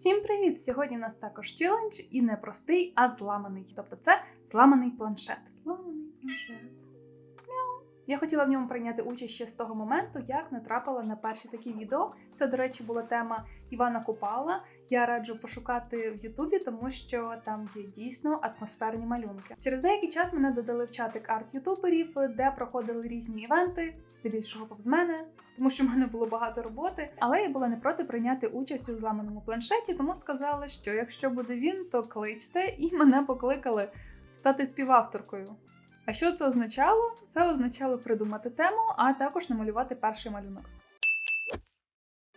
Всім привіт! Сьогодні у нас також челендж і не простий, а зламаний. Тобто це зламаний планшет. Зламаний планшет. Я хотіла в ньому прийняти участь ще з того моменту, як натрапила на перші такі відео. Це, до речі, була тема Івана Купала. Я раджу пошукати в Ютубі, тому що там є дійсно атмосферні малюнки. Через деякий час мене додали в чатик арт-ютуберів, де проходили різні івенти, здебільшого повз мене, тому що в мене було багато роботи. Але я була не проти прийняти участь у зламаному планшеті, тому сказали, що якщо буде він, то кличте, і мене покликали стати співавторкою. А що це означало? Це означало придумати тему, а також намалювати перший малюнок.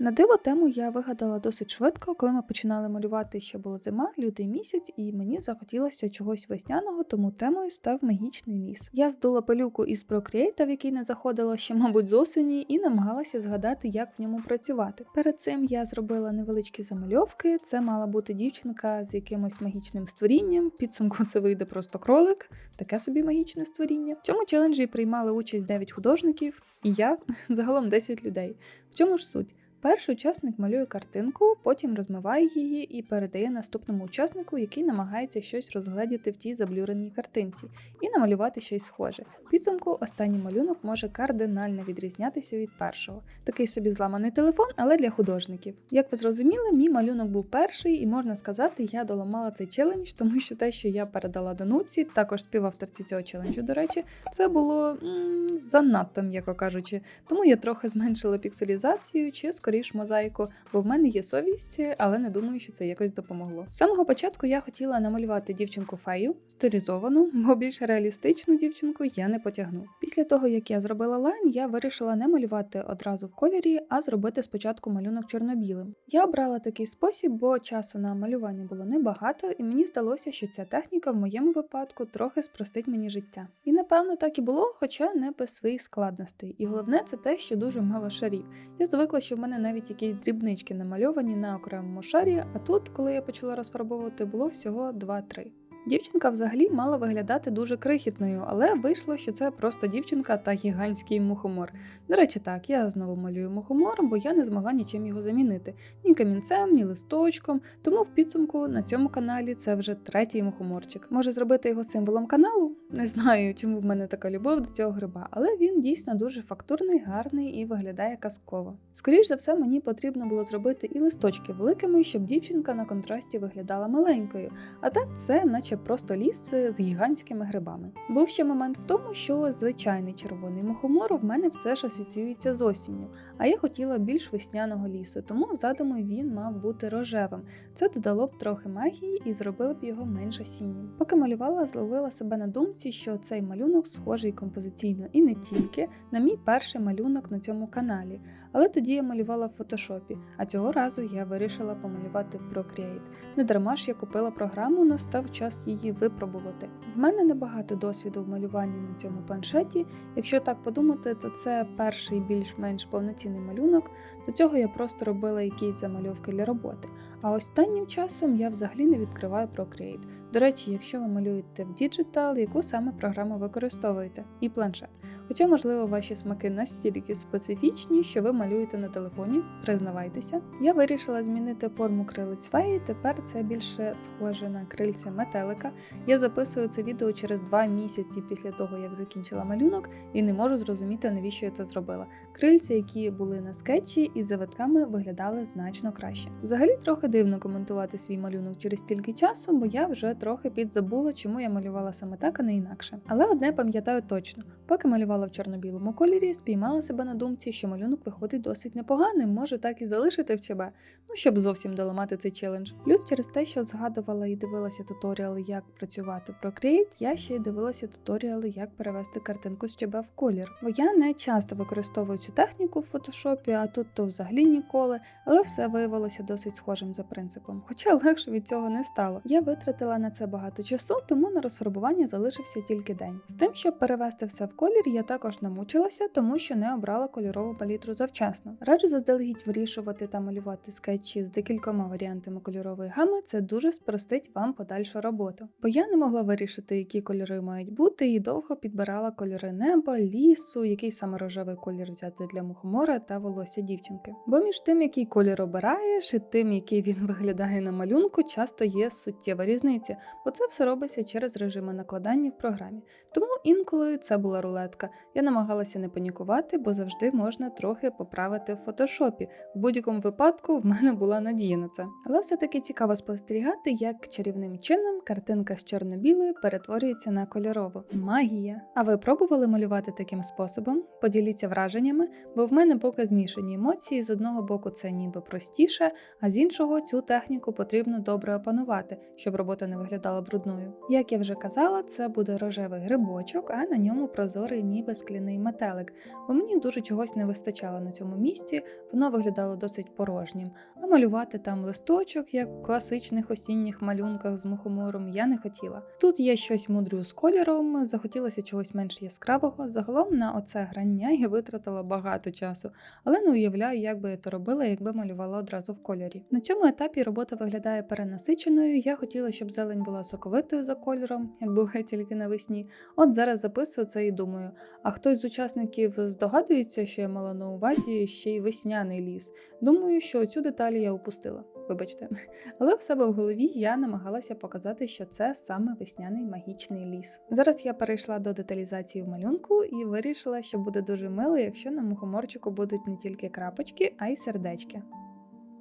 На диво тему я вигадала досить швидко, коли ми починали малювати, ще була зима, лютий місяць, і мені захотілося чогось весняного, тому темою став магічний ліс. Я здула пилюку із Procreate, в який не заходила ще, мабуть, з осені, і намагалася згадати, як в ньому працювати. Перед цим я зробила невеличкі замальовки. Це мала бути дівчинка з якимось магічним створінням. Підсумку це вийде просто кролик, таке собі магічне створіння. В цьому челенджі приймали участь 9 художників, і я загалом 10 людей. В чому ж суть? Перший учасник малює картинку, потім розмиває її і передає наступному учаснику, який намагається щось розгледіти в тій заблюреній картинці, і намалювати щось схоже. Підсумку останній малюнок може кардинально відрізнятися від першого. Такий собі зламаний телефон, але для художників. Як ви зрозуміли, мій малюнок був перший, і можна сказати, я доламала цей челендж, тому що те, що я передала Дануці, також співавторці цього челенджу, до речі, це було м- занадто, м'яко кажучи. Тому я трохи зменшила пікселізацію чи скоріш мозаїку, бо в мене є совість, але не думаю, що це якось допомогло. З самого початку я хотіла намалювати дівчинку фею, стилізовану, бо більш реалістичну дівчинку я не потягну. Після того, як я зробила лайн, я вирішила не малювати одразу в кольорі, а зробити спочатку малюнок чорно-білим. Я обрала такий спосіб, бо часу на малювання було небагато, і мені здалося, що ця техніка в моєму випадку трохи спростить мені життя. І напевно так і було, хоча не без своїх складностей. І головне це те, що дуже мало шарів. Я звикла, що в мене навіть якісь дрібнички намальовані на окремому шарі, а тут, коли я почала розфарбовувати, було всього 2-3. Дівчинка взагалі мала виглядати дуже крихітною, але вийшло, що це просто дівчинка та гігантський мухомор. До речі, так, я знову малюю мухомор, бо я не змогла нічим його замінити ні камінцем, ні листочком. Тому в підсумку на цьому каналі це вже третій мухоморчик. Може зробити його символом каналу? Не знаю, чому в мене така любов до цього гриба, але він дійсно дуже фактурний, гарний і виглядає казково. Скоріш за все, мені потрібно було зробити і листочки великими, щоб дівчинка на контрасті виглядала маленькою. А так це наче просто ліс з гігантськими грибами. Був ще момент в тому, що звичайний червоний мухомор в мене все ж асоціюється з осінню, а я хотіла більш весняного лісу, тому задумою він мав бути рожевим. Це додало б трохи магії і зробило б його менш осіннім. Поки малювала, зловила себе на думці, що цей малюнок схожий композиційно і не тільки на мій перший малюнок на цьому каналі. Але тоді я малювала в фотошопі, а цього разу я вирішила помалювати в Procreate. Не дарма ж я купила програму, настав час її випробувати. В мене небагато досвіду в малюванні на цьому планшеті. Якщо так подумати, то це перший більш-менш повноцінний малюнок. До цього я просто робила якісь замальовки для роботи. А останнім часом я взагалі не відкриваю Procreate. До речі, якщо ви малюєте в Digital, яку саме програму використовуєте, і планшет. Хоча, можливо, ваші смаки настільки специфічні, що ви малюєте на телефоні, признавайтеся. Я вирішила змінити форму крилиць феї. Тепер це більше схоже на крильця метелика. Я записую це відео через два місяці після того, як закінчила малюнок, і не можу зрозуміти, навіщо я це зробила. Крильця, які були на скетчі, із завитками виглядали значно краще. Взагалі трохи дивно коментувати свій малюнок через стільки часу, бо я вже трохи підзабула, чому я малювала саме так, а не інакше. Але одне пам'ятаю точно: поки малювала в чорно-білому кольорі, спіймала себе на думці, що малюнок виходить досить непоганим, може так і залишити в ЧБ, ну щоб зовсім доламати цей челендж. Плюс через те, що згадувала і дивилася туторіали, як працювати в Procreate, я ще й дивилася туторіали, як перевести картинку з ЧБ в колір. Бо я не часто використовую цю техніку в фотошопі, а тут то взагалі ніколи, але все виявилося досить схожим за принципом. Хоча легше від цього не стало. Я витратила на це багато часу, тому на розфарбування залишився тільки день. З тим, щоб перевести все в колір, я також намучилася, тому що не обрала кольорову палітру завчасно. Раджу заздалегідь вирішувати та малювати скетчі з декількома варіантами кольорової гами. Це дуже спростить вам подальшу роботу. Бо я не могла вирішити, які кольори мають бути, і довго підбирала кольори неба, лісу, який саме рожевий колір взяти для мухомора та волосся дівчинки. Бо між тим, який колір обираєш, і тим, який виглядає на малюнку, часто є суттєва різниця, бо це все робиться через режими накладання в програмі. Тому інколи це була рулетка. Я намагалася не панікувати, бо завжди можна трохи поправити в фотошопі. В будь-якому випадку в мене була надія на це. Але все-таки цікаво спостерігати, як чарівним чином картинка з чорно-білої перетворюється на кольорову. Магія. А ви пробували малювати таким способом? Поділіться враженнями, бо в мене поки змішані емоції. З одного боку, це ніби простіше, а з іншого цю техніку потрібно добре опанувати, щоб робота не виглядала брудною. Як я вже казала, це буде рожевий грибочок, а на ньому прозорий ніби скляний метелик, бо мені дуже чогось не вистачало на цьому місці, воно виглядало досить порожнім. А малювати там листочок, як в класичних осінніх малюнках з мухомором, я не хотіла. Тут є щось мудрю з кольором, захотілося чогось менш яскравого. Загалом на оце грання я витратила багато часу, але не уявляю, як би я то робила, якби малювала одразу в кольорі. На цьому етапі робота виглядає перенасиченою. Я хотіла, щоб зелень була соковитою за кольором, як буває тільки навесні. От зараз записую це і думаю. А хтось з учасників здогадується, що я мала на увазі ще й весняний ліс. Думаю, що цю деталь я упустила. Вибачте, але в себе в голові я намагалася показати, що це саме весняний магічний ліс. Зараз я перейшла до деталізації в малюнку і вирішила, що буде дуже мило, якщо на мухоморчику будуть не тільки крапочки, а й сердечки.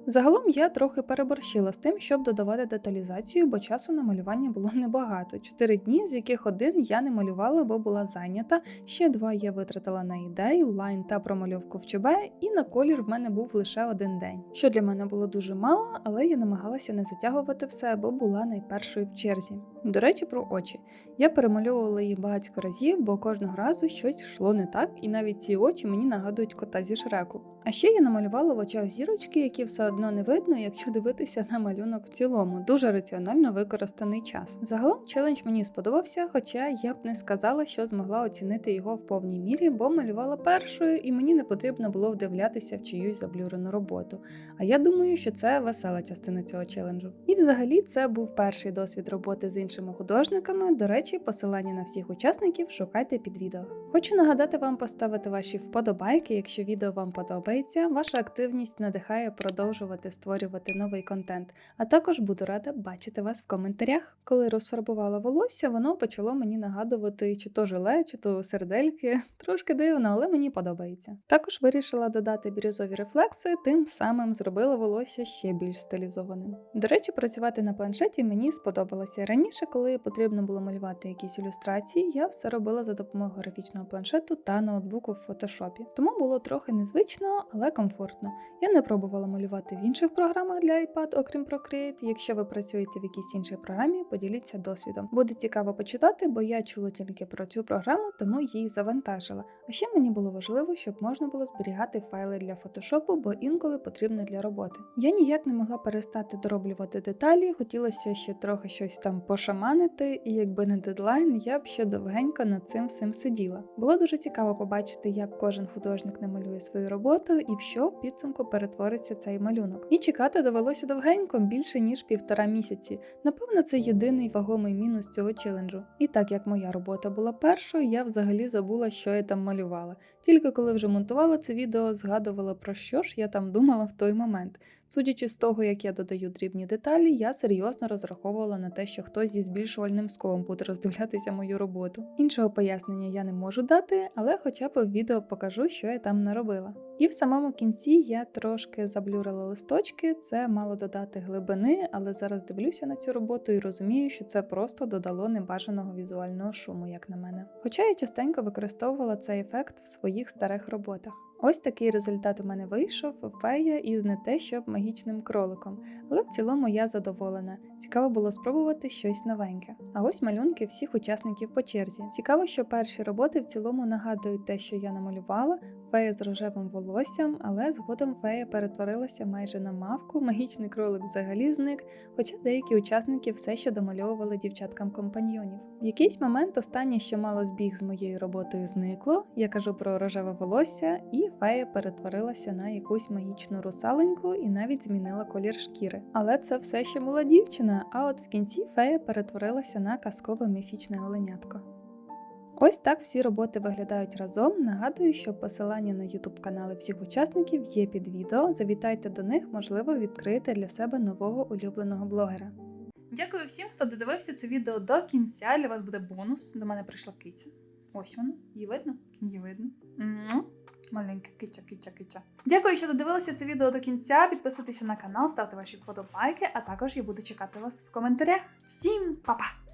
Загалом я трохи переборщила з тим, щоб додавати деталізацію, бо часу на малювання було небагато. Чотири дні, з яких один я не малювала, бо була зайнята. Ще два я витратила на ідею, лайн та промальовку в ЧБ, і на колір в мене був лише один день. Що для мене було дуже мало, але я намагалася не затягувати все, бо була найпершою в черзі. До речі, про очі. Я перемальовувала їх багатько разів, бо кожного разу щось йшло не так, і навіть ці очі мені нагадують кота зі шреку. А ще я намалювала в очах зірочки, які все одно не видно, якщо дивитися на малюнок в цілому. Дуже раціонально використаний час. Загалом челендж мені сподобався, хоча я б не сказала, що змогла оцінити його в повній мірі, бо малювала першою, і мені не потрібно було вдивлятися в чиюсь заблюрену роботу. А я думаю, що це весела частина цього челенджу. І взагалі це був перший досвід роботи з іншими художниками. До речі, посилання на всіх учасників шукайте під відео. Хочу нагадати вам поставити ваші вподобайки, якщо відео вам подобається. Ваша активність надихає продовжувати створювати новий контент. А також буду рада бачити вас в коментарях. Коли розфарбувала волосся, воно почало мені нагадувати чи то жиле, чи то сердельки. Трошки дивно, але мені подобається. Також вирішила додати бірюзові рефлекси, тим самим зробила волосся ще більш стилізованим. До речі, працювати на планшеті мені сподобалося раніше, коли потрібно було малювати якісь ілюстрації, я все робила за допомогою графічного планшету та ноутбуку в фотошопі. Тому було трохи незвично, але комфортно. Я не пробувала малювати в інших програмах для iPad, окрім Procreate. Якщо ви працюєте в якійсь іншій програмі, поділіться досвідом. Буде цікаво почитати, бо я чула тільки про цю програму, тому її завантажила. А ще мені було важливо, щоб можна було зберігати файли для фотошопу, бо інколи потрібно для роботи. Я ніяк не могла перестати дороблювати деталі, хотілося ще трохи щось там пошаманити, і якби не дедлайн, я б ще довгенько над цим всім сиділа. Було дуже цікаво побачити, як кожен художник намалює свою роботу і в що в підсумку перетвориться цей малюнок. І чекати довелося довгенько більше ніж півтора місяці. Напевно, це єдиний вагомий мінус цього челенджу. І так як моя робота була першою, я взагалі забула, що я там малювала. Тільки коли вже монтувала це відео, згадувала про що ж я там думала в той момент. Судячи з того, як я додаю дрібні деталі, я серйозно розраховувала на те, що хтось зі збільшувальним склом буде роздивлятися мою роботу. Іншого пояснення я не можу дати, але хоча б в відео покажу, що я там наробила. І в самому кінці я трошки заблюрила листочки, це мало додати глибини, але зараз дивлюся на цю роботу і розумію, що це просто додало небажаного візуального шуму, як на мене. Хоча я частенько використовувала цей ефект в своїх старих роботах. Ось такий результат у мене вийшов, фея із не те, щоб магічним кроликом, але в цілому я задоволена. Цікаво було спробувати щось новеньке. А ось малюнки всіх учасників по черзі. Цікаво, що перші роботи в цілому нагадують те, що я намалювала, фея з рожевим волоссям, але згодом фея перетворилася майже на мавку, магічний кролик взагалі зник, хоча деякі учасники все ще домальовували дівчаткам компаньйонів. В якийсь момент останнє, що мало збіг з моєю роботою, зникло. Я кажу про рожеве волосся, і фея перетворилася на якусь магічну русаленьку і навіть змінила колір шкіри. Але це все ще була дівчина. А от в кінці фея перетворилася на казкове міфічне оленятко. Ось так всі роботи виглядають разом. Нагадую, що посилання на YouTube канали всіх учасників є під відео. Завітайте до них, можливо, відкриєте для себе нового улюбленого блогера. Дякую всім, хто додивився це відео до кінця. Для вас буде бонус. До мене прийшла киця. Ось вона. Її видно? Її видно. Маленька киця, киця, киця. Дякую, що додивилися це відео до кінця. Підписуйтеся на канал, ставте ваші вподобайки, а також я буду чекати вас в коментарях. Всім па-па!